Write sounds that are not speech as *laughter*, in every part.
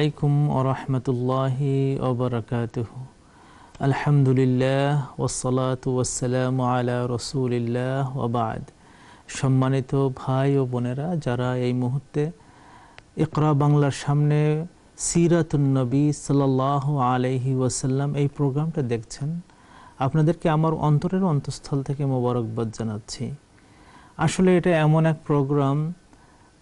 আলাইকুম ওরহমতুল্লাহি ওবরাকাতুহ। আলহামদুলিল্লাহ ওসলাত ওয়াসালাম আলা রসুলিল্লাহ ওবাদ সম্মানিত ভাই ও বোনেরা, যারা এই মুহূর্তে ইকরা বাংলার সামনে সিরাতুন্নবী সাল্লাহ আলহি ওয়াসাল্লাম এই প্রোগ্রামটা দেখছেন, আপনাদেরকে আমার অন্তরের অন্তঃস্থল থেকে মোবারকবাদ জানাচ্ছি। আসলে এটা এমন এক প্রোগ্রাম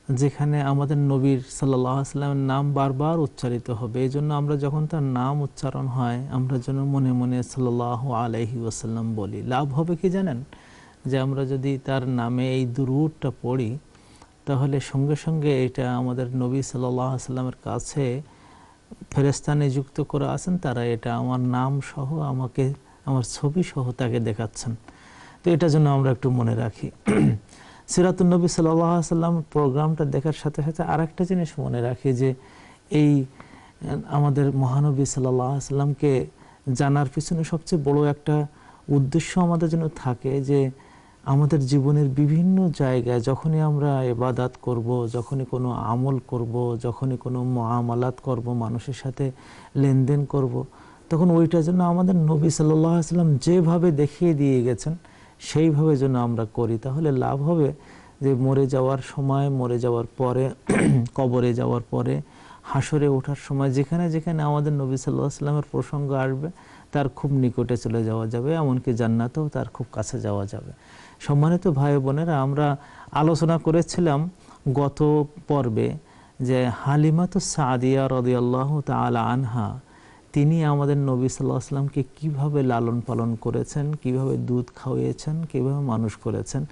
যেখানে আমাদের নবীর সাল্লাহ আসলামের নাম বারবার উচ্চারিত হবে। এই জন্য আমরা যখন তার নাম উচ্চারণ হয়, আমরা যেন মনে মনে সাল্লাহ আলহি ওসাল্লাম বলি। লাভ হবে কি জানেন? যে আমরা যদি তার নামে এই দুরুটটা পড়ি, তাহলে সঙ্গে সঙ্গে এটা আমাদের নবী সাল্লাহ আসলামের কাছে ফেরেস্তা নিযুক্ত করে আছেন, তারা এটা আমার নাম সহ আমাকে, আমার ছবি সহ তাকে দেখাচ্ছেন। তো এটা জন্য আমরা একটু মনে রাখি। সিরাতুলনবী সাল্লাম প্রোগ্রামটা দেখার সাথে সাথে আর একটা জিনিস মনে রাখি যে এই, আমাদের মহানবী সাল্লাহ সাল্লামকে জানার পিছনে সবচেয়ে বড় একটা উদ্দেশ্য আমাদের জন্য থাকে যে আমাদের জীবনের বিভিন্ন জায়গায় যখনই আমরা এবাদাত করব, যখনই কোনো আমল করব, যখনই কোনো মহামালাত করব, মানুষের সাথে লেনদেন করব, তখন ওইটার জন্য আমাদের নবী সাল্লাহ সাল্লাম যেভাবে দেখিয়ে দিয়ে গেছেন সেইভাবে যেন আমরা করি। তাহলে লাভ হবে যে মরে যাওয়ার সময়, মরে যাওয়ার পরে, *clears throat* কবরে যাওয়ার পরে হাসরে ওঠার সময়, যেখানে যেখানে আমাদের নবী সাল্লাহ সাল্লামের প্রসঙ্গ আসবে, তার খুব নিকটে চলে যাওয়া যাবে, এমনকি জান্নাতেও তার খুব কাছে যাওয়া যাবে। সম্মানিত ভাই বোনেরা, আমরা আলোচনা করেছিলাম গত পর্বে যে হালিমাত সাদিয়া রদিয়াল্লাহ তালা আনহা তিনি আমাদের নবী সাল্লাহ আসলামকে কীভাবে লালন পালন করেছেন, কীভাবে দুধ খাওয়িয়েছেন, কীভাবে মানুষ করেছেন,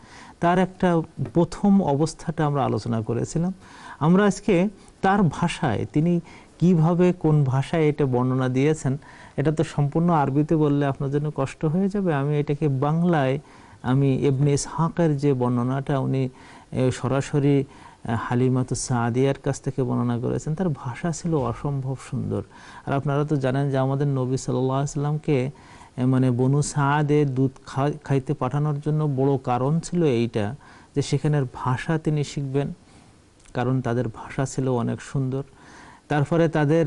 তার একটা প্রথম অবস্থাটা আমরা আলোচনা করেছিলাম। আমরা আজকে তার ভাষায়, তিনি কীভাবে কোন ভাষায় এটা বর্ণনা দিয়েছেন, এটা তো সম্পূর্ণ আরবিতে বললে আপনার জন্য কষ্ট হয়ে যাবে। আমি এটাকে বাংলায়, আমি এবনে ইসহাকের যে বর্ণনাটা উনি সরাসরি হালিমাত সাদিয়ার কাছ থেকে বর্ণনা করেছেন, তার ভাষা ছিল অসম্ভব সুন্দর। আর আপনারা তো জানেন যে আমাদের নবী সাল্লাহ আসলামকে মানে বনু সাদে দুধ খাইতে পাঠানোর জন্য বড় কারণ ছিল এইটা, যে সেখানের ভাষা তিনি শিখবেন, কারণ তাদের ভাষা ছিল অনেক সুন্দর। তারপরে তাদের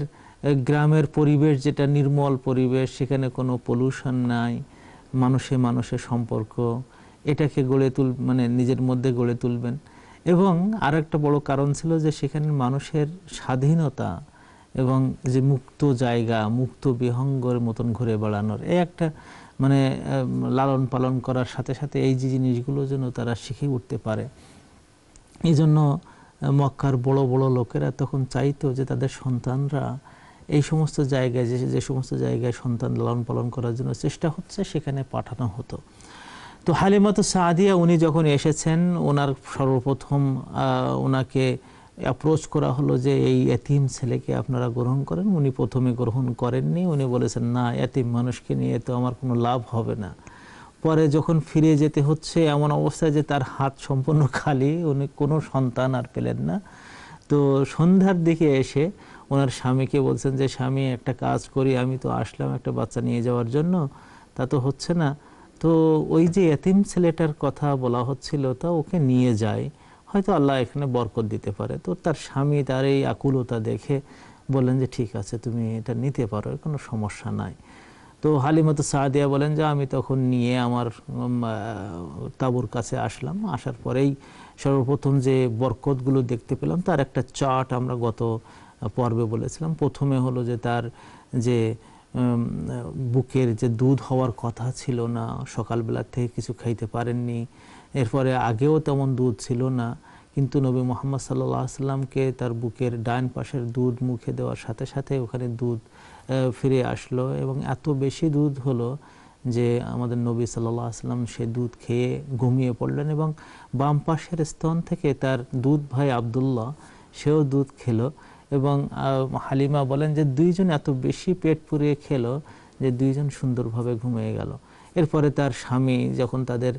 গ্রামের পরিবেশ যেটা নির্মল পরিবেশ, সেখানে কোনো পলিউশন নাই, মানুষে মানুষের সম্পর্ক, এটাকে গড়ে তুল মানে নিজের মধ্যে গড়ে তুলবেন। এবং আর একটা বড় কারণ ছিল যে সেখানে মানুষের স্বাধীনতা এবং যে মুক্ত জায়গা, মুক্ত বিহঙ্গর মতন ঘুরে বেড়ানোর, এই একটা মানে লালন পালন করার সাথে সাথে এই যে জিনিসগুলো যেন তারা শিখে উঠতে পারে। এই জন্য মক্কার বড় বড় লোকেরা তখন চাইতো যে তাদের সন্তানরা এই সমস্ত জায়গায় যে যে সমস্ত জায়গায় সন্তান লালন পালন করার জন্য চেষ্টা হচ্ছে, সেখানে পাঠানো হতো। তো হালিমাত সাদিয়া, উনি যখন এসেছেন ওনার সর্বপ্রথম ওনাকে অ্যাপ্রোচ করা হলো যে এই এতিম ছেলেকে আপনারা গ্রহণ করেন। উনি প্রথমে গ্রহণ করেননি। উনি বলেছেন, না, এতিম মানুষকে নিয়ে তো আমার কোনো লাভ হবে না। পরে যখন ফিরে যেতে হচ্ছে, এমন অবস্থায় যে তার হাত সম্পূর্ণ খালি, উনি কোনো সন্তান আর পেলেন না। তো সন্ধ্যার দিকে এসে ওনার স্বামীকে বলছেন যে, স্বামী, একটা কাজ করি, আমি তো আসলাম একটা বাচ্চা নিয়ে যাওয়ার জন্য। তা তো হচ্ছে না। তো ওই যে এতিম ছেলেটার কথা বলা হচ্ছিল, তা ওকে নিয়ে যায়। হয়তো আল্লাহ এখানে বরকত দিতে পারে। তো তার স্বামী তার এই আকুলতা দেখে বললেন যে, ঠিক আছে, তুমি এটা নিতে পারো কোনো সমস্যা নাই। তো হালিমতো সাহাদিয়া বলেন যে, আমি তখন নিয়ে আমার তাবুর কাছে আসলাম। আসার পরেই সর্বপ্রথম যে বরকতগুলো দেখতে পেলাম, তার একটা চার্ট আমরা গত পর্বে বলেছিলাম। প্রথমে হলো যে তার যে বুকের যে দুধ হওয়ার কথা ছিল না, সকালবেলা থেকে কিছু খাইতে পারেননি, এরপরে আগেও তেমন দুধ ছিল না, কিন্তু নবী মোহাম্মদ সাল্লাহ আসলামকে তার বুকের ডান পাশের দুধ মুখে দেওয়ার সাথে সাথে ওখানে দুধ ফিরে আসলো এবং এত বেশি দুধ হলো যে আমাদের নবী সাল্লাহ আসলাম সে দুধ খেয়ে ঘুমিয়ে পড়লেন এবং বাম পাশের স্তন থেকে তার দুধ ভাই আবদুল্লাহ, সেও দুধ খেলো। এবং হালিমা বলেন যে দুইজন এত বেশি পেট পুড়িয়ে খেলো যে দুইজন সুন্দরভাবে ঘুমিয়ে গেল। এরপরে তার স্বামী যখন তাদের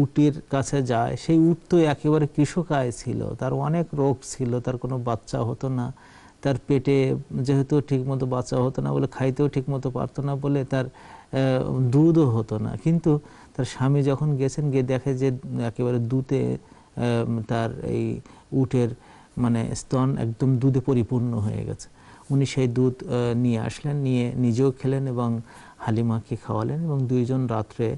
উটির কাছে যায়, সেই উট তো একেবারে কৃষকায় ছিল, তার অনেক রোগ ছিল, তার কোনো বাচ্চা হতো না, তার পেটে যেহেতু ঠিকমতো বাচ্চা হতো না বলে, খাইতেও ঠিকমতো পারতো না বলে তার দুধও হতো না। কিন্তু তার স্বামী যখন গেছেন, গিয়ে দেখে যে একেবারে দুধে তার এই উটের মানে স্তন একদম দুধে পরিপূর্ণ হয়ে গেছে। উনি সেই দুধ নিয়ে আসলেন, নিয়ে নিজেও খেলেন এবং হালিমাকে খাওয়ালেন এবং দুইজন রাত্রে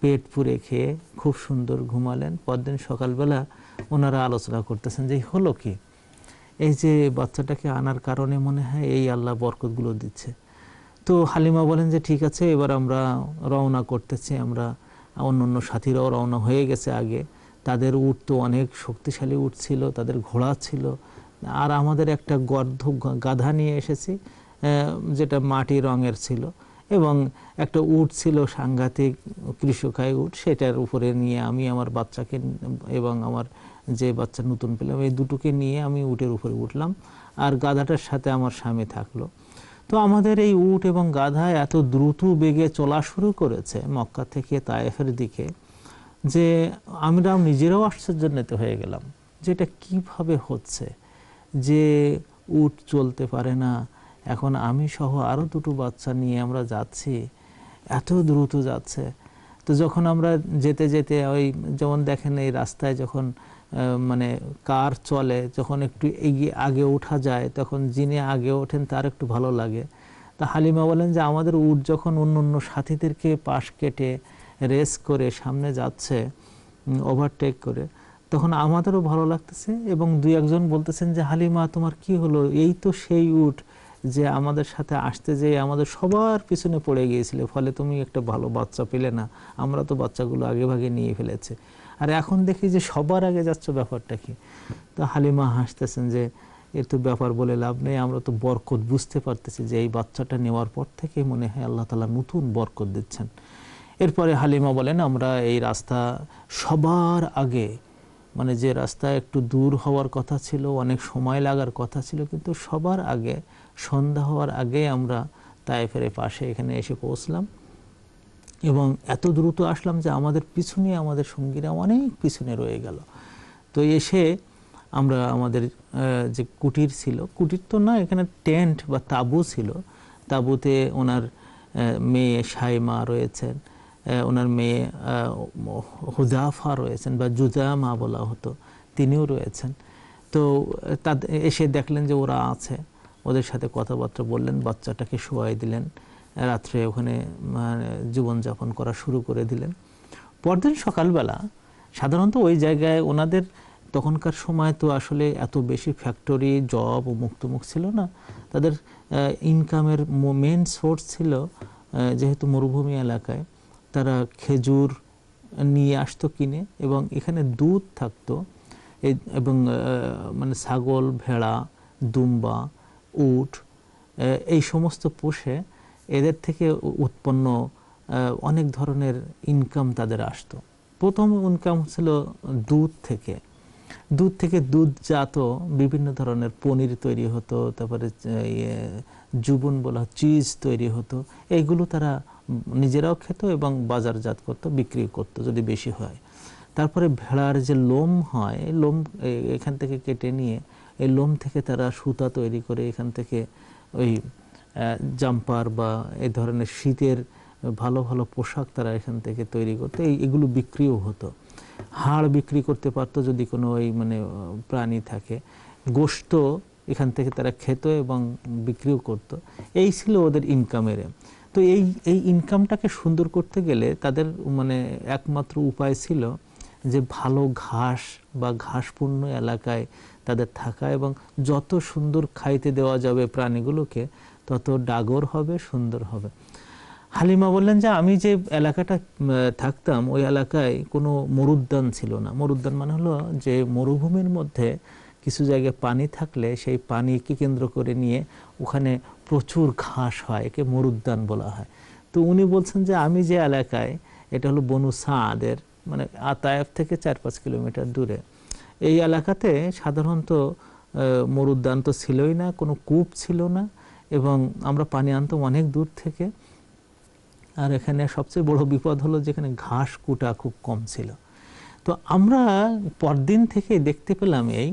পেট পুরে খেয়ে খুব সুন্দর ঘুমালেন। পরদিন সকালবেলা ওনারা আলোচনা করতেছেন যে হলো কি? এই যে বাচ্চাটাকে আনার কারণে মনে হয় এই আল্লাহ বরকতগুলো দিচ্ছে। তো হালিমা বলেন যে, ঠিক আছে, এবার আমরা রওনা করতেছি, আমরা অন্য অন্য সাথীরাও রওনা হয়ে গেছে আগে। তাদের উট তো অনেক শক্তিশালী উট ছিল, তাদের ঘোড়া ছিল। আর আমাদের একটা গর্ধ গাধা নিয়ে এসেছি যেটা মাটি রঙের ছিল। এবং একটা উট ছিল সাংঘাতিক কৃষকায় উট, সেটার উপরে নিয়ে আমি আমার বাচ্চাকে এবং আমার যে বাচ্চা নতুন পেলাম, এই দুটোকে নিয়ে আমি উটের উপরে উঠলাম। আর গাধাটার সাথে আমার স্বামী থাকল। তো আমাদের এই উট এবং গাধা এত দ্রুত বেগে চলা শুরু করেছে মক্কা থেকে তায়েফের দিকে। যে আমরা নিজেরাও আশ্চর্যান্বিত হয়ে গেলাম যে এটা কীভাবে হচ্ছে যে উট চলতে পারে না। এখন আমি সহ আরও দুটো বাচ্চা নিয়ে আমরা যাচ্ছি, এত দ্রুত যাচ্ছে। তো যখন আমরা যেতে যেতে ওই যেমন দেখেন এই রাস্তায় যখন মানে কার চলে, যখন একটু এগিয়ে আগে ওঠা যায়, তখন যিনি আগে ওঠেন তার একটু ভালো লাগে। তা হালিমা বলেন যে আমাদের উট যখন অন্য অন্য সাথীদেরকে পাশ কেটে রেস করে সামনে যাচ্ছে ওভারটেক করে, তখন আমাদেরও ভালো লাগতেছে এবং দুই একজন বলতেছেন যে, হালিমা, তোমার কি হলো? এই তো সেই উট যে আমাদের সাথে আসতে যেয়ে আমাদের সবার পিছনে পড়ে গিয়েছিল, ফলে তুমি একটা ভালো বাচ্চা পেলে না, আমরা তো বাচ্চাগুলো আগে ভাগে নিয়ে ফেলেছে। আর এখন দেখি যে সবার আগে যাচ্ছ ব্যাপারটা কি? তো হালিমা হাসতেছেন যে এর তো ব্যাপার বলে লাভ নেই, আমরা তো বরকত বুঝতে পারতেছি যে এই বাচ্চাটা নেওয়ার পর থেকে মনে হয় আল্লাহ তালা নতুন বরকত দিচ্ছেন। এরপরে হালিমা বলেন, আমরা এই রাস্তা সবার আগে মানে যে রাস্তা একটু দূর হওয়ার কথা ছিল, অনেক সময় লাগার কথা ছিল, কিন্তু সবার আগে, সন্ধ্যা হওয়ার আগে আমরা তাইফের পাশে এখানে এসে পৌঁছলাম। এবং এত দ্রুত আসলাম যে আমাদের পিছনে, আমাদের সঙ্গীরা অনেক পিছনে রয়ে গেল। তো এসে আমরা আমাদের যে কুটির ছিল, কুটির তো না, এখানে টেন্ট বা তাঁবু ছিল। তাঁবুতে ওনার মেয়ে সাইমা রয়েছেন। ওনার মেয়ে হুজাফা রয়েছেন বা জুজামা বলা হতো, তিনিও রয়েছেন। তো তাদের এসে দেখলেন যে ওরা আছে, ওদের সাথে কথাবার্তা বললেন, বাচ্চাটাকে শোয়াই দিলেন, রাত্রে ওখানে মানে জীবনযাপন করা শুরু করে দিলেন। পরদিন সকালবেলা, সাধারণত ওই জায়গায় ওনাদের তখনকার সময় তো আসলে এত বেশি ফ্যাক্টরি জব ও মুক্তমুখ ছিল না। তাদের ইনকামের মেন সোর্স ছিল যেহেতু মরুভূমি এলাকায়। তারা খেজুর নিয়ে আসতো কিনে এবং এখানে দুধ থাকতো। এবং মানে ছাগল, ভেড়া, দুম্বা, উট এই সমস্ত পোষে এদের থেকে উৎপন্ন অনেক ধরনের ইনকাম তাদের আসতো। প্রথম ইনকাম ছিল দুধ থেকে। দুধ থেকে দুধ জাত বিভিন্ন ধরনের পনির তৈরি হতো, তারপরে জুবন বলা চিজ তৈরি হতো। এইগুলো তারা নিজেরাও খেত এবং বাজারজাত করতো বিক্রি করতো যদি বেশি হয়। তারপরে ভেড়ার যে লোম হয়, লোম এখান থেকে কেটে নিয়ে এই লোম থেকে তারা সুতা তৈরি করে এখান থেকে ওই জাম্পার বা এই ধরনের শীতের ভালো ভালো পোশাক তারা এখান থেকে তৈরি করতো। এগুলো বিক্রিও হতো। হাড় বিক্রি করতে পারতো যদি কোনো ওই মানে প্রাণী থাকে। গোশত এখান থেকে তারা খেত এবং বিক্রিও করত। এই ছিল ওদের ইনকামের তো এই এই ইনকামটাকে সুন্দর করতে গেলে তাদের মানে একমাত্র উপায় ছিল যে ভালো ঘাস বা ঘাসপূর্ণ এলাকায় তাদের থাকা এবং যত সুন্দর খাইতে দেওয়া যাবে প্রাণীগুলোকে, তত ডাগর হবে, সুন্দর হবে। হালিমা বললেন যে আমি যে এলাকাটা থাকতাম, ওই এলাকায় কোনো মরুদ্যান ছিল না। মরুদ্যান মানে হলো যে মরুভূমির মধ্যে কিছু জায়গায় পানি থাকলে সেই পানিকে কেন্দ্র করে নিয়ে ওখানে প্রচুর ঘাস হয়, একে মরুদ্যান বলা হয়। তো উনি বলছেন যে আমি যে এলাকায়, এটা হলো বনু সাদের মানে আতায়েফ থেকে চার পাঁচ কিলোমিটার দূরে। এই এলাকাতে সাধারণত মরুদ্যান তো ছিলই না, কোনো কূপ ছিল না, এবং আমরা পানি আনতাম অনেক দূর থেকে। আর এখানে সবচেয়ে বড় বিপদ হলো যেখানে ঘাস কুটা খুব কম ছিল। তো আমরা পরদিন থেকে দেখতে পেলাম এই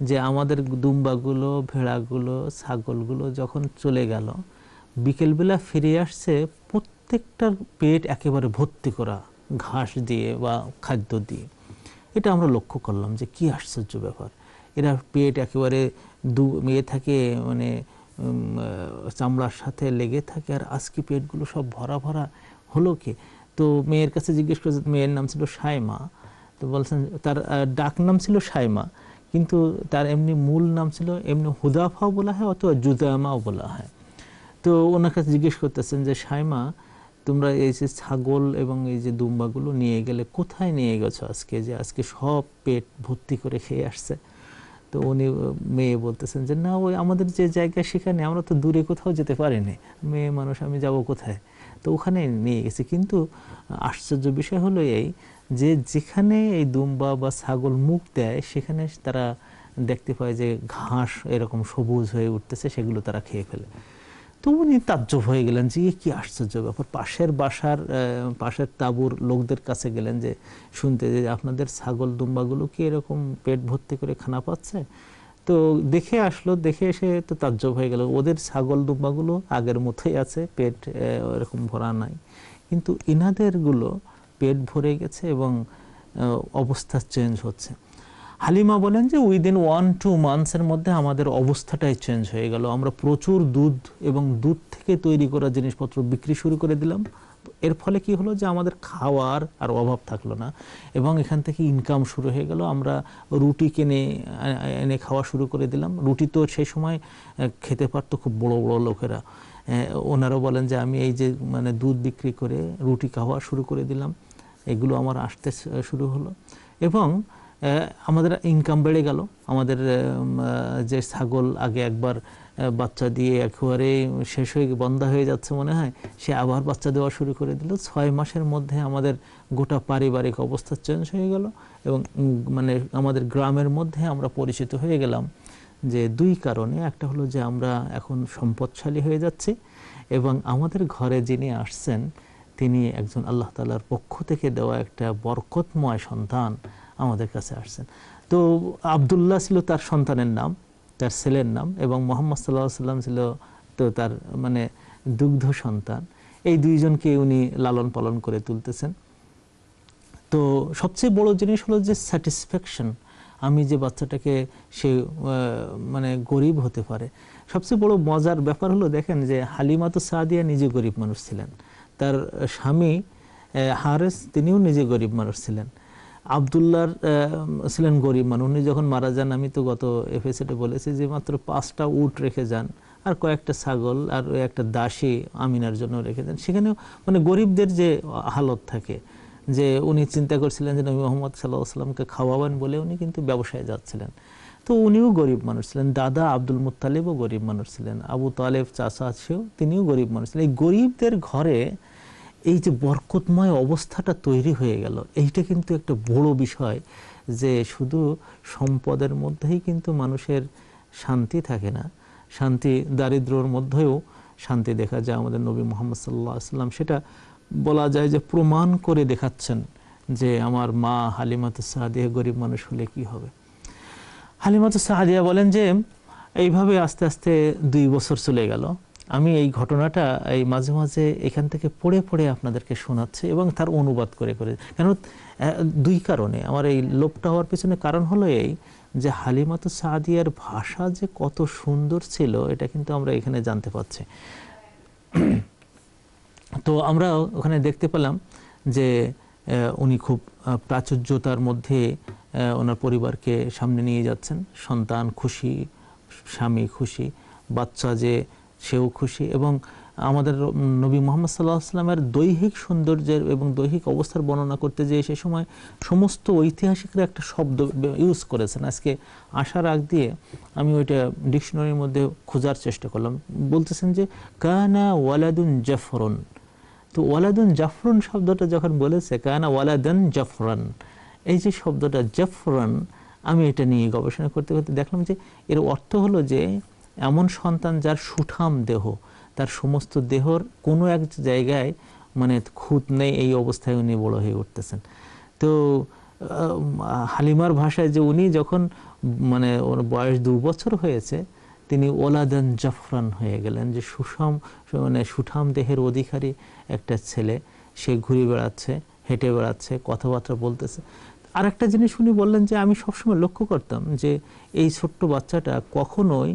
যে আমাদের দুম্বাগুলো, ভেড়াগুলো, ছাগলগুলো যখন চলে গেল, বিকেলবেলা ফিরে আসছে প্রত্যেকটার পেট একেবারে ভর্তি করা ঘাস দিয়ে বা খাদ্য দিয়ে। এটা আমরা লক্ষ্য করলাম যে কি আশ্চর্য ব্যাপার। এরা পেট একেবারে দু মেয়ে থাকে মানে চামড়ার সাথে লেগে থাকে আর আজকে পেটগুলো সব ভরা ভরা হলো কি? তো মেয়ের কাছে জিজ্ঞেস করেছে, মেয়ের নাম ছিল সাইমা। তো বলছেন, তার ডাক নাম ছিল সাইমা। কিন্তু তার এমনি মূল নাম ছিল এমনি হুদাফাও বলা হয় অথবা জুদামাও বলা হয়। তো ওনার কাছে জিজ্ঞেস করতেছেন যে সাইমা তোমরা এই যে ছাগল এবং এই যে দুম্বাগুলো নিয়ে গেলে কোথায় নিয়ে গেছো আজকে? যে আজকে সব পেট ভর্তি করে খেয়ে আসছে। তো উনি মেয়ে বলতেছেন যে, না, ওই আমাদের যে জায়গা সেখানে আমরা তো দূরে কোথাও যেতে পারিনি। মেয়ে মানুষ, আমি যাব কোথায়? তো ওখানে নিয়ে গেছি। কিন্তু আশ্চর্য বিষয় হলো এই যে যেখানে এই দুম্বা বা ছাগল মুখ দেয়, সেখানে তারা দেখতে পায় যে ঘাস এরকম সবুজ হয়ে উঠতেছে, সেগুলো তারা খেয়ে ফেলে। তো উনি তাজ্জব হয়ে গেলেন যে কি আশ্চর্য ব্যাপার। পাশের বাসার পাশের তাঁবুর লোকদের কাছে গেলেন যে, শুনতে যে আপনাদের ছাগল দুম্বাগুলো কি এরকম পেট ভর্তি করে খানা পাচ্ছে? তো দেখে আসলো, দেখে এসে তো তাজ্জব হয়ে গেল। ওদের ছাগল দুম্বাগুলো আগের মতোই আছে, পেট এরকম ভরা নাই। কিন্তু ইনাদেরগুলো পেট ভরে গেছে এবং অবস্থা চেঞ্জ হচ্ছে। হালিমা বলেন যে উইদিন ওয়ান টু মান্থসের মধ্যে আমাদের অবস্থাটাই চেঞ্জ হয়ে গেল। আমরা প্রচুর দুধ এবং দুধ থেকে তৈরি করা জিনিসপত্র বিক্রি শুরু করে দিলাম। এর ফলে কি হলো যে আমাদের খাওয়ার আর অভাব থাকল না এবং এখান থেকে ইনকাম শুরু হয়ে গেল। আমরা রুটি কিনে এনে খাওয়া শুরু করে দিলাম। রুটি তো সেই সময় খেতে পারতো খুব বড় বড় লোকেরা। ওনারা বলেন যে আমি এই যে মানে দুধ বিক্রি করে রুটি খাওয়া শুরু করে দিলাম। এগুলো আমার আসতে শুরু হলো। এবং আমাদের ইনকাম বেড়ে গেল। আমাদের যে ছাগল আগে একবার বাচ্চা দিয়ে একেবারে শেষ হয়ে, বন্ধা হয়ে যাচ্ছে মনে হয়, সে আবার বাচ্চা দেওয়া শুরু করে দিল। ছয় মাসের মধ্যে আমাদের গোটা পারিবারিক অবস্থা চেঞ্জ হয়ে গেল এবং মানে আমাদের গ্রামের মধ্যে আমরা পরিচিত হয়ে গেলাম যে দুই কারণে। একটা হলো যে আমরা এখন সম্পদশালী হয়ে যাচ্ছি এবং আমাদের ঘরে যিনি আসছেন তিনি একজন আল্লাহ তালার পক্ষ থেকে দেওয়া একটা বরকতময় সন্তান আমাদের কাছে আসছেন। তো আবদুল্লাহ ছিল তার সন্তানের নাম, তার ছেলের নাম এবং মোহাম্মদ সাল্লাহ সাল্লাম ছিল তো তার মানে দুগ্ধ সন্তান। এই দুইজনকে উনি লালন পালন করে তুলতেছেন। তো সবচেয়ে বড় জিনিস হলো যে স্যাটিসফ্যাকশন আমি যে বাচ্চাটাকে সে মানে গরিব হতে পারে। সবচেয়ে বড় মজার ব্যাপার হলো দেখেন যে হালিমা তো সাদিয়া নিজে গরিব মানুষ ছিলেন। তার স্বামী হারেস, তিনিও নিজে গরিব মানুষ ছিলেন। আবদুল্লার ছিলেন গরিব মানুষ। উনি যখন মারা যান, আমি তো গত এপিসোডে বলেছি যে মাত্র পাঁচটা উট রেখে যান, আর কয়েকটা ছাগল আর একটা দাসী আমিনার জন্য রেখে দেন। সেখানেও মানে গরিবদের যে হালত থাকে, যে উনি চিন্তা করছিলেন যে নবী মোহাম্মদ সাল্লাহ সাল্লামকে খাওয়াবেন বলে উনি কিন্তু ব্যবসায় যাচ্ছিলেন। তো উনিও গরিব মানুষ ছিলেন, দাদা আব্দুল মুত্তালিবও গরিব মানুষ ছিলেন, আবু তালেব চাষা সেও তিনিও গরিব মানুষ ছিলেন। এই গরিবদের ঘরে এই যে বরকতময় অবস্থাটা তৈরি হয়ে গেল, এইটা কিন্তু একটা বড় বিষয় যে শুধু সম্পদের মধ্যেই কিন্তু মানুষের শান্তি থাকে না। শান্তি দারিদ্রর মধ্যেও শান্তি দেখা যায় আমাদের নবী মোহাম্মদ সাল্লাহ সাল্লাম। সেটা বলা যায় যে প্রমাণ করে দেখাচ্ছেন যে আমার মা হালিমাত সাদিয়া গরিব মানুষ হলে কি হবে। হালিমাত সাহাদিয়া বলেন যে, এইভাবে আস্তে আস্তে দুই বছর চলে গেল। আমি এই ঘটনাটা এই মাঝে মাঝে এখান থেকে পড়ে পড়ে আপনাদেরকে শোনাচ্ছি এবং তার অনুবাদ করে করে কেন দুই কারণে। আমার এই লোপটা হওয়ার পিছনে কারণ হলো এই যে হালিমাত সাদিয়ার ভাষা যে কত সুন্দর ছিল, এটা কিন্তু আমরা এখানে জানতে পারছি। তো আমরা ওখানে দেখতে পেলাম যে উনি খুব প্রাচুর্যতার মধ্যে ওনার পরিবারকে সামনে নিয়ে যাচ্ছেন। সন্তান খুশি, স্বামী খুশি, বাচ্চা যে সেও খুশি এবং আমাদের নবী মোহাম্মদ সাল্লাহ আসলামের দৈহিক সৌন্দর্যের এবং দৈহিক অবস্থার বর্ণনা করতে যেয়ে সে সময় সমস্ত ঐতিহাসিকরা একটা শব্দ ইউজ করেছেন। আজকে আসার আগ দিয়ে আমি ওইটা ডিকশনারির মধ্যে খোঁজার চেষ্টা করলাম। বলতেছেন যে, কানা ওয়ালাদুন জাফরন। তো ওয়ালাদুন জাফরন শব্দটা যখন বলেছে, কানা ওয়ালাদান জাফরান। এই যে শব্দটা জাফরান, আমি এটা নিয়ে গবেষণা করতে করতে দেখলাম যে এর অর্থ হলো যে এমন সন্তান যার সুঠাম দেহ, তার সমস্ত দেহর কোনো এক জায়গায় মানে খুঁত নেই, এই অবস্থায় উনি বড় হয়ে উঠতেছেন। তো হালিমার ভাষায় যে উনি যখন মানে ওর বয়স দু বছর হয়েছে, তিনি ওলাদান জাফরান হয়ে গেলেন যে সুষম মানে সুঠাম দেহের অধিকারী একটা ছেলে, সে ঘুরে বেড়াচ্ছে, হেঁটে বেড়াচ্ছে, কথাবার্তা বলতেছে। আর একটা জিনিস উনি বললেন যে আমি সবসময় লক্ষ্য করতাম যে এই ছোট্ট বাচ্চাটা কখনোই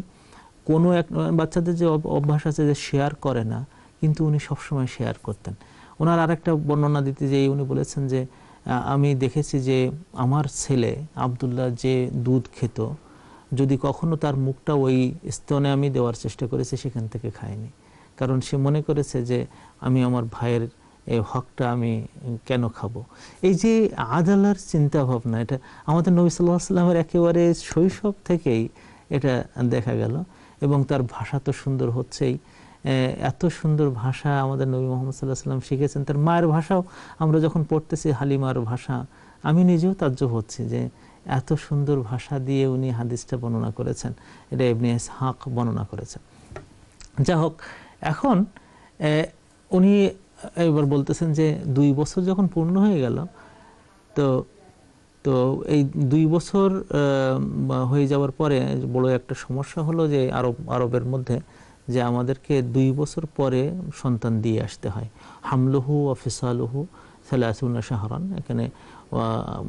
কোনো এক বাচ্চাদের যে অভ্যাস আছে যে শেয়ার করে না, কিন্তু উনি সবসময় শেয়ার করতেন। ওনার আরেকটা বর্ণনা দিতে যে উনি বলেছেন যে আমি দেখেছি যে আমার ছেলে আবদুল্লাহ যে দুধ খেত, যদি কখনো তার মুখটা ওই স্তনে আমি দেওয়ার চেষ্টা করেছি, সেখান থেকে খায়নি। কারণ সে মনে করেছে যে আমি আমার ভাইয়ের এই হকটা আমি কেন খাব? এই যে আদালার চিন্তা ভাবনা এটা আমাদের নবী সাল্লাহ সাল্লামের একেবারে শৈশব থেকেই এটা দেখা গেল এবং তার ভাষা তো সুন্দর হচ্ছেই। এত সুন্দর ভাষা আমাদের নবী মোহাম্মদ সাল্লাহ সাল্লাম শিখেছেন। তার মায়ের ভাষাও আমরা যখন পড়তেছি হালিমার ভাষা, আমি নিজেও তাজ্জব হচ্ছি যে এত সুন্দর ভাষা দিয়ে উনি হাদিসটা বর্ণনা করেছেন। এটা এমনি হাক বর্ণনা করেছেন। যা হোক এখন উনি এবার বলতেছেন যে দুই বছর যখন পূর্ণ হয়ে গেল, তো তো এই দুই বছর হয়ে যাওয়ার পরে বড় একটা সমস্যা হলো যে আরব, আরবের মধ্যে যে আমাদেরকে দুই বছর পরে সন্তান দিয়ে আসতে হয়। হামলুহু অফিসালুহু সালাসুনা শাহরান, এখানে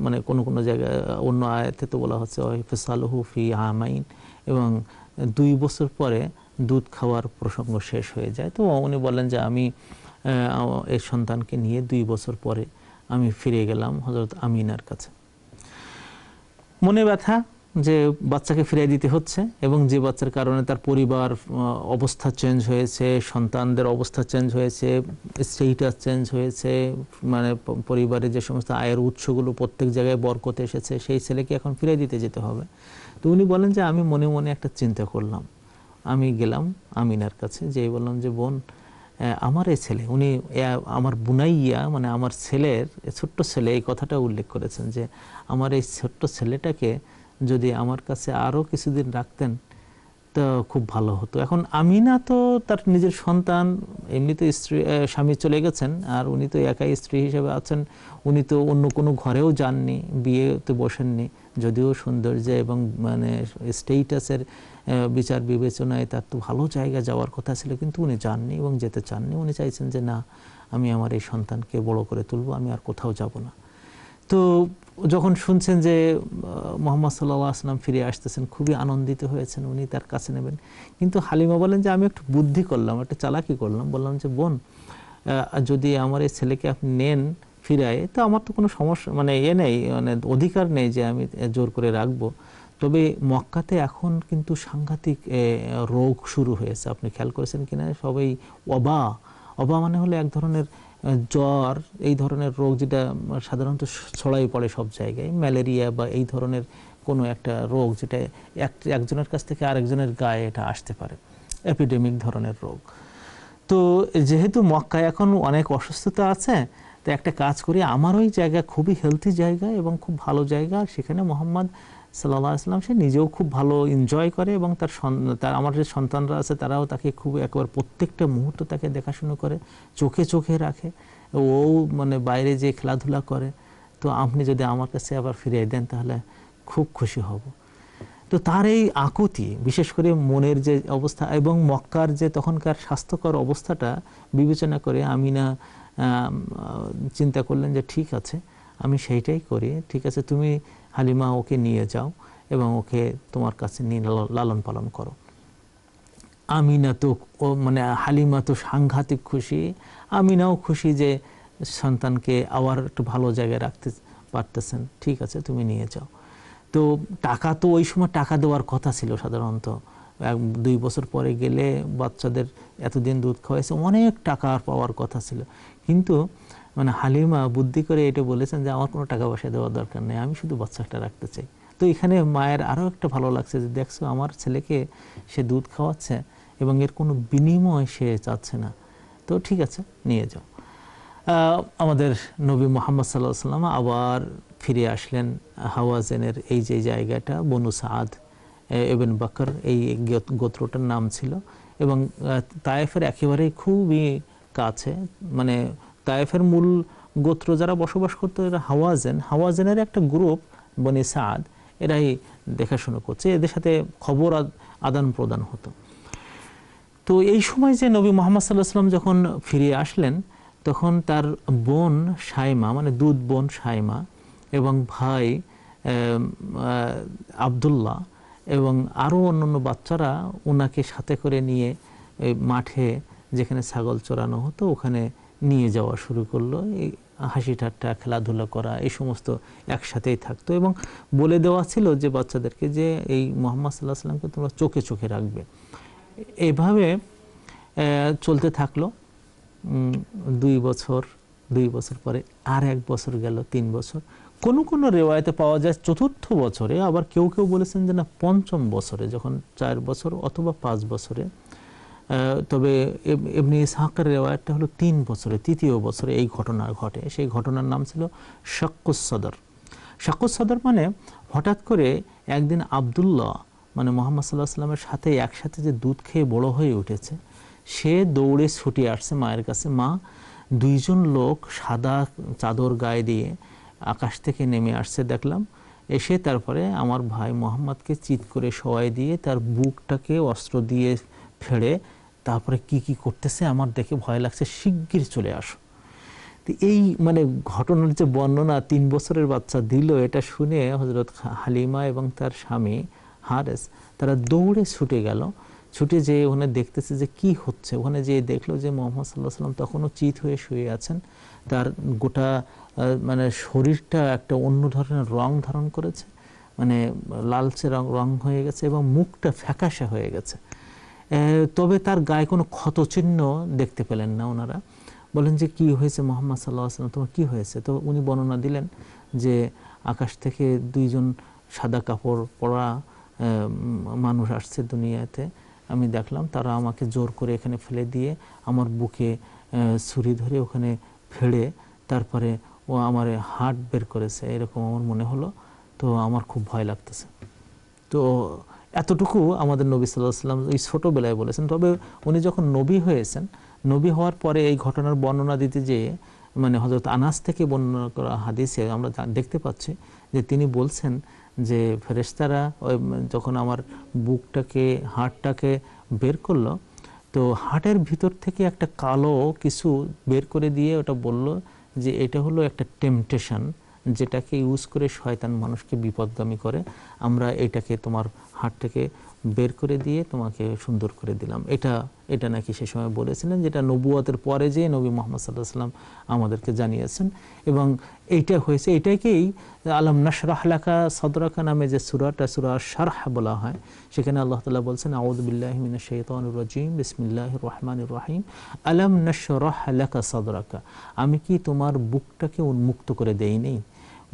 মানে কোনো কোনো জায়গায়, অন্য আয়াতে তো বলা হচ্ছে ফিসালুহু ফি আমাইন এবং দুই বছর পরে দুধ খাওয়ার প্রসঙ্গ শেষ হয়ে যায়। তো উনি বলেন যে আমি এই সন্তানকে নিয়ে দুই বছর পরে আমি ফিরে গেলাম হজরত আমিনার কাছে। মনে ব্যথা যে বাচ্চাকে ফিরিয়ে দিতে হচ্ছে এবং যে বাচ্চার কারণে তার পরিবার অবস্থা চেঞ্জ হয়েছে, সন্তানদের অবস্থা চেঞ্জ হয়েছে স্টেটাস চেঞ্জ হয়েছে মানে প- পরিবারের যে সমস্ত আয়ের উৎসগুলো প্রত্যেক জায়গায় বরকতে এসেছে, সেই ছেলেকে এখন ফিরিয়ে দিতে যেতে হবে। তো উনি বলেন যে, আমি মনে মনে একটা চিন্তা করলাম। আমি গেলাম আমিনার কাছে যে বললাম যে, বোন আমার এই ছেলে, উনি আমার বুনাইয়া মানে আমার ছেলের ছোট্ট ছেলে, এই কথাটা উল্লেখ করেছেন যে, আমার এই ছোট্ট ছেলেটাকে যদি আমার কাছে আরও কিছুদিন রাখতেন, তো খুব ভালো হতো। এখন আমিনা তো তার নিজের সন্তান এমনি তো স্ত্রী স্বামী চলে গেছেন, আর উনি তো একাই স্ত্রী হিসেবে আছেন। উনি তো অন্য কোনো ঘরেও যাননি, বিয়েতে বসেননি, যদিও সৌন্দর্য এবং মানে স্টেটাসের বিচার বিবেচনায় তার তো ভালো জায়গা যাওয়ার কথা ছিল, কিন্তু উনি যাননি এবং যেতে চাননি। উনি চাইছেন যে, না, আমি আমার এই সন্তানকে বড় করে তুলব, আমি আর কোথাও যাব না। তো যখন শুনছেন যে মোহাম্মদ সাল্লাহ আসলাম ফিরে আসতেছেন, খুবই আনন্দিত হয়েছেন, উনি তার কাছে নেবেন। কিন্তু হালিমা বলেন যে, আমি একটু বুদ্ধি করলাম, একটা চালাকি করলাম। বললাম যে, বোন যদি আমার এই ছেলেকে আপনি নেন ফিরায়, তো আমার তো কোনো সমস্যা মানে এ নেই মানে অধিকার নেই যে, আমি জোর করে রাখব। তবে মক্কাতে এখন কিন্তু সাংঘাতিক রোগ শুরু হয়েছে। আপনি খেয়াল করেছেন কিনা? সবাই অবা। অবা মানে হলো এক ধরনের জ্বর, এই ধরনের রোগ যেটা সাধারণত ছড়াই পড়ে সব জায়গায়। ম্যালেরিয়া বা এই ধরনের কোনো একটা রোগ যেটা এক, একজনের কাছ থেকে আরেকজনের গায়ে এটা আসতে পারে। এপিডেমিক ধরনের রোগ। তো যেহেতু মক্কায় এখন অনেক অসুস্থতা আছে, তো একটা কাজ করি। আমার ওই জায়গা খুবই হেলথি জায়গা এবং খুব ভালো জায়গা। সেখানে মোহাম্মদ সাল্লাহ আসলাম সে নিজেও খুব ভালো এনজয় করে এবং তার তার আমার যে সন্তানরা আছে তারাও তাকে খুব একবার প্রত্যেকটা মুহূর্ত তাকে দেখাশুনো করে চোখে চোখে রাখে। ও মানে বাইরে যে খেলাধুলা করে তো আপনি যদি আমার কাছে আবার ফিরিয়ে দেন তাহলে খুব খুশি হব। তো তার এই আকুতি বিশেষ করে মনের যে অবস্থা এবং মক্কার যে তখনকার স্বাস্থ্যকর অবস্থাটা বিবেচনা করে আম, চিন্তা করলেন যে ঠিক আছে আমি সেইটাই করি ঠিক আছে তুমি হালিমা, ওকে নিয়ে যাও এবং ওকে তোমার কাছে নিয়ে লাল- লালন পালন করো। আমিনা তো, ও মানে হালিমা তো সাংঘাতিক খুশি। আমিনাও খুশি যে সন্তানকে আবার একটু ভালো জায়গায় রাখতে পারতেছেন। ঠিক আছে, তুমি নিয়ে যাও। তো টাকা তো ওই সময় টাকা দেওয়ার কথা ছিল সাধারণত। এক, দুই বছর পরে গেলে বাচ্চাদের এতদিন দুধ খাওয়াইছে, অনেক টাকা পাওয়ার কথা ছিল। কিন্তু মানে হালিমা বুদ্ধি করে এটা বলেছেন যে, আমার কোনো টাকা পয়সা দেওয়ার দরকার নেই, আমি শুধু বাচ্চাটা রাখতে চাই। তো এখানে মায়ের আরও একটা ভালো লাগছে যে, দেখছ, আমার ছেলেকে সে দুধ খাওয়াচ্ছে এবং এর কোনো বিনিময় সে চাচ্ছে না। তো ঠিক আছে, নিয়ে যাও। আমাদের নবী মোহাম্মদ সাল্লাহ সাল্লাম আবার ফিরে আসলেন হাওয়াজেনের এই যে জায়গাটা, বনু সাদ এবেন বাকর, এই গোত্রটার নাম ছিল এবং তায়েফের একেবারেই খুবই কাছে মানে তায়েফের মূল গোত্র যারা বসবাস করতো এরা হাওয়াজেন। হাওয়াজেনের একটা গ্রুপ বনে সাদ এরাই দেখাশোনা করছে, এদের সাথে খবর আদান প্রদান হতো। তো এই সময় যে নবী মোহাম্মদ সাল্লাহ সাল্লাম যখন ফিরে আসলেন, তখন তার বোন সাইমা মানে দুধ বোন সাইমা এবং ভাই আবদুল্লাহ এবং আরও অন্যান্য বাচ্চারা ওনাকে সাথে করে নিয়ে মাঠে যেখানে ছাগল চড়ানো হতো, ওখানে নিয়ে যাওয়া শুরু করল। এই হাসি ঠাট্টা খেলাধুলা করা, এই সমস্ত একসাথেই থাকতো এবং বলে দেওয়া ছিল যে বাচ্চাদেরকে যে এই মোহাম্মদ সাল্লাহ সাল্লামকে তোমরা চোখে চোখে রাখবে। এভাবে চলতে থাকল। দুই বছর দুই বছর পরে আর এক বছর গেল, তিন বছর। কোন কোন রেওয়ায়তে পাওয়া যায় চতুর্থ বছরে, আবার কেউ কেউ বলেছেন যে না, পঞ্চম বছরে, যখন চার বছর অথবা পাঁচ বছরে। তবে এমনি ইসহাকের রেওয়ায়তটা হলো তিন বছরে, তৃতীয় বছরে এই ঘটনা ঘটে। সেই ঘটনার নাম ছিল শাক্কুস সদর। সদর মানে হঠাৎ করে একদিন আবদুল্লাহ মানে মোহাম্মদ সাল্লাহ সাল্লামের সাথে একসাথে যে দুধ খেয়ে বড় হয়ে উঠেছে, সে দৌড়ে ছুটে আসছে মায়ের কাছে। মা দুইজন লোক সাদা চাদর গায়ে দিয়ে আকাশ থেকে নেমে আসছে দেখলাম। এসে তারপরে আমার ভাই মোহাম্মদকে চিৎ করে শোয়াই দিয়ে তার বুকটাকে অস্ত্র দিয়ে ফেড়ে তারপরে কি কি করতেছে আমার দেখে ভয় লাগছে শিগগির চলে আসো। এই মানে ঘটনার যে বর্ণনা তিন বছরের বাচ্চা দিল, এটা শুনে হজরত হালিমা এবং তার স্বামী হারেস, তারা দৌড়ে ছুটে গেল। ছুটে যেয়ে ওখানে দেখতেছে যে কি হচ্ছে। ওখানে যেয়ে দেখল যে মোহাম্মদ সাল্লাহ সাল্লাম তখনও চিত হয়ে শুয়ে আছেন। তার গোটা মানে শরীরটা একটা অন্য ধরনের রং ধারণ করেছে। মানে লালচে রং রং হয়ে গেছে এবং মুখটা ফ্যাকাশে হয়ে গেছে। তবে তার গায়ে কোনো ক্ষতচিহ্ন দেখতে পেলেন না ওনারা। বলেন যে, কি হয়েছে মোহাম্মদ সাল্লাহ আসলাম তোমার কি হয়েছে? তো উনি বর্ণনা দিলেন যে, আকাশ থেকে দুইজন সাদা কাপড় পরা মানুষ আসছে দুনিয়াতে। আমি দেখলাম তারা আমাকে জোর করে এখানে ফেলে দিয়ে আমার বুকে ছুরি ধরে ওখানে ফেড়ে তারপরে ও আমার হার্ট বের করেছে, এরকম আমার মনে হলো। তো আমার খুব ভয় লাগতেছে। তো এতটুকু আমাদের নবী সাল্লাহ সাল্লাম এই ছোটোবেলায় বলেছেন। তবে উনি যখন নবী হয়েছেন, নবী হওয়ার পরে এই ঘটনার বর্ণনা দিতে যেয়ে মানে হজরত আনাস থেকে বর্ণনা করা হাদিসে আমরা দেখতে পাচ্ছি যে তিনি বলছেন যে ফেরেশতারা ওই যখন আমার বুকটাকে, হাড়টাকে বের করল, তো হাটের ভিতর থেকে একটা কালো কিছু বের করে দিয়ে ওটা বলল যে এটা হলো একটা টেম্পটেশন যেটাকে ইউজ করে শয়তান মানুষকে বিপদগামী করে, আমরা এটাকে তোমার হাট থেকে বের করে দিয়ে তোমাকে সুন্দর করে দিলাম। এটা এটা নাকি সে সময় বলেছিলেন, যেটা নবুয়াতের পরে যে নবী মোহাম্মদ সাল্লাহ সাল্লাম আমাদেরকে জানিয়েছেন। এবং এইটা হয়েছে, এটাকেই আলম নাসরাহলাকা সদরাকা নামে যে সুরাটা, সুরা শারহ বলা হয়, সেখানে আল্লাহ তালা বলছেন আউদুবিল্লাহ মিনা শৈতানুর রাজিম বিসমিল্লাহ রহমান রহিম, আলম নাসরাহলাকা সদরাকা, আমি কি তোমার বুকটাকে উন্মুক্ত করে দেই নেই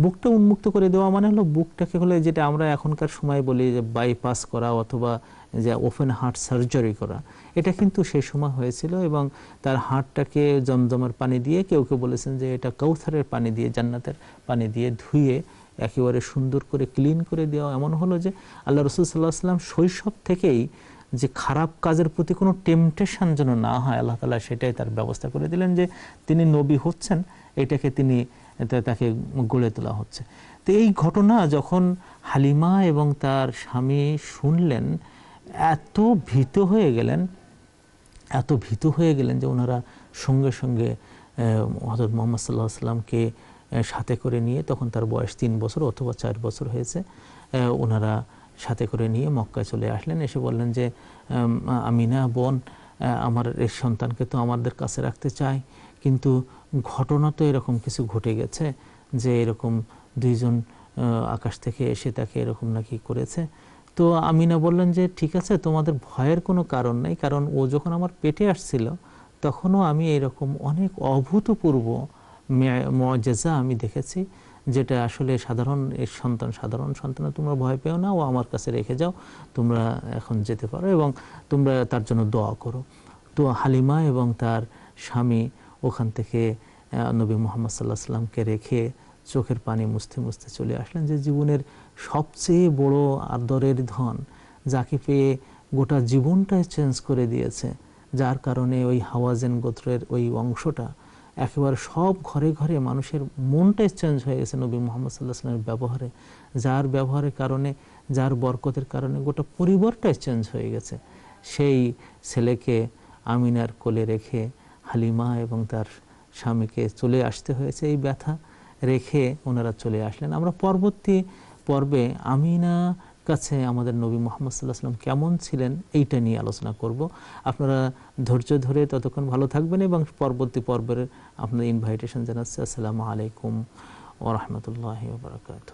বুকটা উন্মুক্ত করে দেওয়া মানে হলো বুকটাকে হলে যেটা আমরা এখনকার সময় বলি যে বাইপাস করা অথবা যে ওপেন হার্ট সার্জারি করা। এটা কিন্তু সেই সময় হয়েছিল এবং তার হার্টটাকে জমজমের পানি দিয়ে কেউ কেউ বলেছেন যে এটা কৌথারের পানি দিয়ে, জান্নাতের পানি দিয়ে ধুয়ে একেবারে সুন্দর করে ক্লিন করে দেওয়া। এমন হলো যে আল্লাহ রসুল সাল্লাহ সাল্লাম শৈশব থেকেই যে খারাপ কাজের প্রতি কোনো টেম্পটেশন যেন না হয়, আল্লাহ তালা সেটাই তার ব্যবস্থা করে দিলেন যে তিনি নবী হচ্ছেন, এটাকে তিনি তাকে গড়ে তোলা হচ্ছে। তো এই ঘটনা যখন হালিমা এবং তার স্বামী শুনলেন, এত ভীত হয়ে গেলেন, এত ভীত হয়ে গেলেন যে ওনারা সঙ্গে সঙ্গে হজরত মোহাম্মদ সাল্লাহ সাল্লামকে সাথে করে নিয়ে, তখন তার বয়স তিন বছর অথবা চার বছর হয়েছে ওনারা সাথে করে নিয়ে মক্কায় চলে আসলেন। এসে বললেন যে আমিনা বোন আমার এই সন্তানকে তো আমাদের কাছে রাখতে চাই কিন্তু ঘটনা তো এরকম কিছু ঘটে গেছে যে এরকম দুইজন আকাশ থেকে এসে তাকে এরকম নাকি করেছে। তো আমিনা বললেন যে, ঠিক আছে, তোমাদের ভয়ের কোনো কারণ নেই, কারণ ও যখন আমার পেটে আসছিল, তখনও আমি এরকম অনেক অভূতপূর্ব মজেজা আমি দেখেছি, যেটা আসলে সাধারণ সন্তান, সাধারণ সন্তানে তোমরা ভয় পেও না, ও আমার কাছে রেখে যাও, তোমরা এখন যেতে পারো এবং তোমরা তার জন্য দোয়া করো। তো হালিমা এবং তার স্বামী ওখান থেকে নবী মোহাম্মদ সাল্লাহ সাল্লামকে রেখে চোখের পানি মুছতে মুছতে চলে আসলেন যে জীবনের সবচেয়ে বড় আদরের ধন যাকে পেয়ে গোটা জীবনটাই চেঞ্জ করে দিয়েছে, যার কারণে ওই হাওয়াজেন গোত্রের ওই অংশটা একেবারে সব ঘরে ঘরে মানুষের মনটাই চেঞ্জ হয়ে গেছে নবী মোহাম্মদ সাল্লাহ সাল্লামের ব্যবহারে। যার ব্যবহারের কারণে, যার বরকতের কারণে গোটা পরিবারটাই চেঞ্জ হয়ে গেছে। সেই ছেলেকে আমিনার কোলে রেখে হালিমা এবং তার স্বামীকে চলে আসতে হয়েছে এই ব্যথা রেখে ওনারা চলে আসলেন আমরা পরবর্তী পর্বে আমিনা কাছে আমাদের নবী মোহাম্মদ সাল্লাহ সাল্লাম কেমন ছিলেন এইটা নিয়ে আলোচনা করব আপনারা ধৈর্য ধরে ততক্ষণ ভালো থাকবেন এবং পরবর্তী পর্বের আপনাদের ইনভাইটেশন জানাচ্ছি আসসালামু আলাইকুম ওরহমতুল্লাহ বারকাত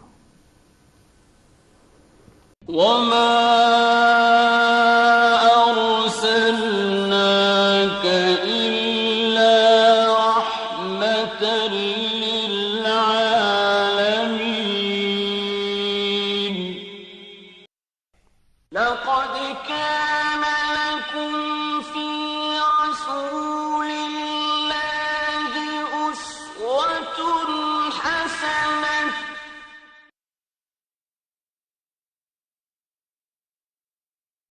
وما أرسلناك إلا